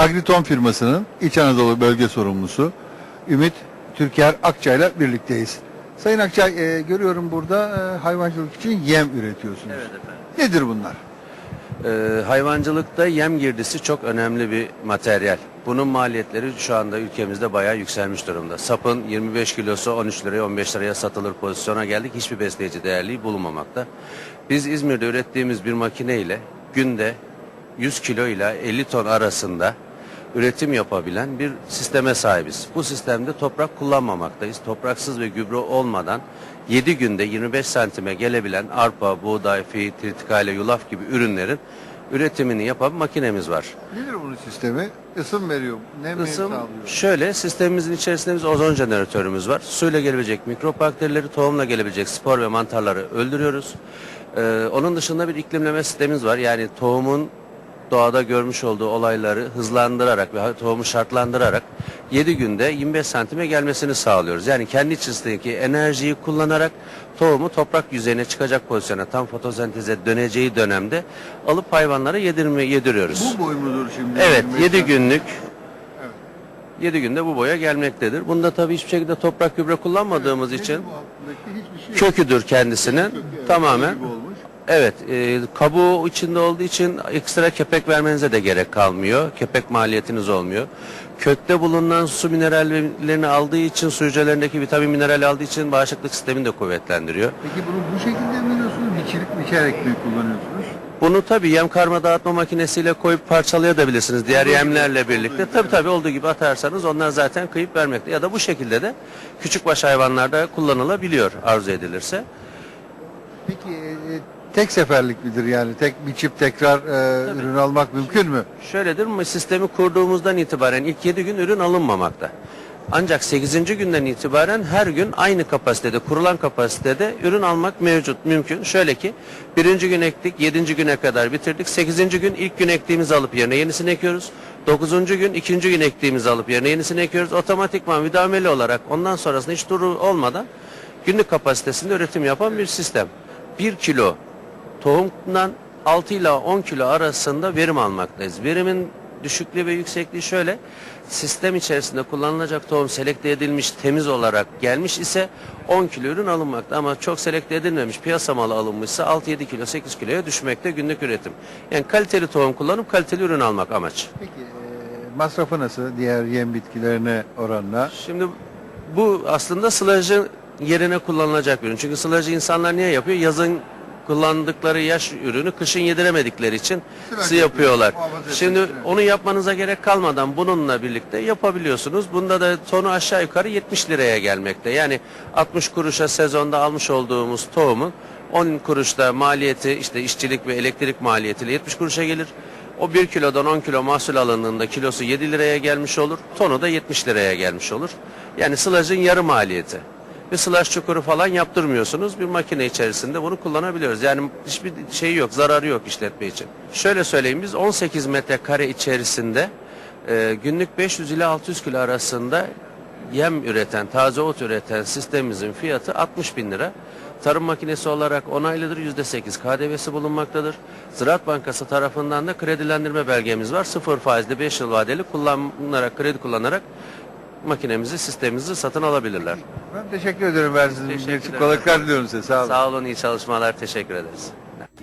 Agriton firmasının İç Anadolu bölge sorumlusu Ümit Türker Akçay'la birlikteyiz. Sayın Akçay e, görüyorum burada e, hayvancılık için yem üretiyorsunuz. Evet efendim. Nedir bunlar? Ee, hayvancılıkta yem girdisi çok önemli bir materyal. Bunun maliyetleri şu anda ülkemizde bayağı yükselmiş durumda. Sapın 25 kilosu 13 liraya 15 liraya satılır pozisyona geldik. Hiçbir besleyici değerliği bulunmamakta. Biz İzmir'de ürettiğimiz bir makine ile günde 100 kilo ile 50 ton arasında üretim yapabilen bir sisteme sahibiz. Bu sistemde toprak kullanmamaktayız. Topraksız ve gübre olmadan 7 günde 25 santime gelebilen arpa, buğday, fi, tritikale, yulaf gibi ürünlerin üretimini yapan makinemiz var. Nedir bunun sistemi? Isım veriyor. Nem Isım sağlıyor? şöyle sistemimizin içerisinde biz ozon jeneratörümüz var. Suyla gelebilecek mikrop bakterileri, tohumla gelebilecek spor ve mantarları öldürüyoruz. Ee, onun dışında bir iklimleme sistemimiz var. Yani tohumun doğada görmüş olduğu olayları hızlandırarak ve tohumu şartlandırarak 7 günde 25 santime gelmesini sağlıyoruz. Yani kendi içindeki enerjiyi kullanarak tohumu toprak yüzeyine çıkacak pozisyona tam fotosenteze döneceği dönemde alıp hayvanlara yedirme, yediriyoruz. Bu boy mudur şimdi? Evet 25 7 santim? günlük Evet. 7 günde bu boya gelmektedir. Bunda tabii hiçbir şekilde toprak gübre kullanmadığımız Nedir için şey köküdür kendisinin Kökü, evet, tamamen. Gibi. Evet, e, kabuğu içinde olduğu için ekstra kepek vermenize de gerek kalmıyor. Kepek maliyetiniz olmuyor. Kökte bulunan su minerallerini aldığı için, su hücrelerindeki vitamin mineral aldığı için bağışıklık sistemini de kuvvetlendiriyor. Peki bunu bu şekilde mi veriyorsunuz? Biçerek, biçerek mi kullanıyorsunuz? Bunu tabii yem karma dağıtma makinesiyle koyup parçalayabilirsiniz diğer Olduğu gibi, yemlerle olduğu birlikte. gibi, Tabii tabii olduğu gibi atarsanız onlar zaten kıyıp vermekte. Ya da bu şekilde de küçükbaş hayvanlarda kullanılabiliyor arzu edilirse. Peki e, tek seferlik midir yani? Tek biçip tekrar e, ürün almak mümkün mü? Şöyledir mi sistemi kurduğumuzdan itibaren ilk 7 gün ürün alınmamakta. Ancak 8. günden itibaren her gün aynı kapasitede, kurulan kapasitede ürün almak mevcut, mümkün. Şöyle ki birinci gün ektik, 7. güne kadar bitirdik. 8. gün ilk gün ektiğimizi alıp yerine yenisini ekiyoruz. 9. gün ikinci gün ektiğimizi alıp yerine yenisini ekiyoruz. Otomatikman müdameli olarak ondan sonrasında hiç duru olmadan günlük kapasitesinde üretim yapan bir sistem. 1 kilo tohumdan 6 ile 10 kilo arasında verim almaktayız. Verimin düşüklüğü ve yüksekliği şöyle. Sistem içerisinde kullanılacak tohum selekte edilmiş, temiz olarak gelmiş ise 10 kilo ürün alınmakta ama çok selekte edilmemiş, piyasa malı alınmışsa 6-7 kilo, 8 kiloya düşmekte günlük üretim. Yani kaliteli tohum kullanıp kaliteli ürün almak amaç. Peki e, masrafı nasıl diğer yem bitkilerine oranla? Şimdi bu aslında sılajı yerine kullanılacak bir ürün. Çünkü sılajı insanlar niye yapıyor? Yazın kullandıkları yaş ürünü kışın yediremedikleri için sı yapıyorlar. Şimdi onu yapmanıza gerek kalmadan bununla birlikte yapabiliyorsunuz. Bunda da tonu aşağı yukarı 70 liraya gelmekte. Yani 60 kuruşa sezonda almış olduğumuz tohumun 10 kuruşta maliyeti işte işçilik ve elektrik maliyetiyle 70 kuruşa gelir. O 1 kilodan 10 kilo mahsul alındığında kilosu 7 liraya gelmiş olur. Tonu da 70 liraya gelmiş olur. Yani sılajın yarı maliyeti. Bir sılaj çukuru falan yaptırmıyorsunuz. Bir makine içerisinde bunu kullanabiliyoruz. Yani hiçbir şey yok, zararı yok işletme için. Şöyle söyleyeyim biz 18 metrekare içerisinde e, günlük 500 ile 600 kilo arasında yem üreten, taze ot üreten sistemimizin fiyatı 60 bin lira. Tarım makinesi olarak onaylıdır. %8 KDV'si bulunmaktadır. Ziraat Bankası tarafından da kredilendirme belgemiz var. Sıfır faizli 5 yıl vadeli kullanarak, kredi kullanarak makinemizi, sistemimizi satın alabilirler. Ben teşekkür ederim verdiğiniz Teşekkür bilgi için. Kolaylıklar diliyorum size. Sağ olun. Sağ olun, iyi çalışmalar, teşekkür ederiz.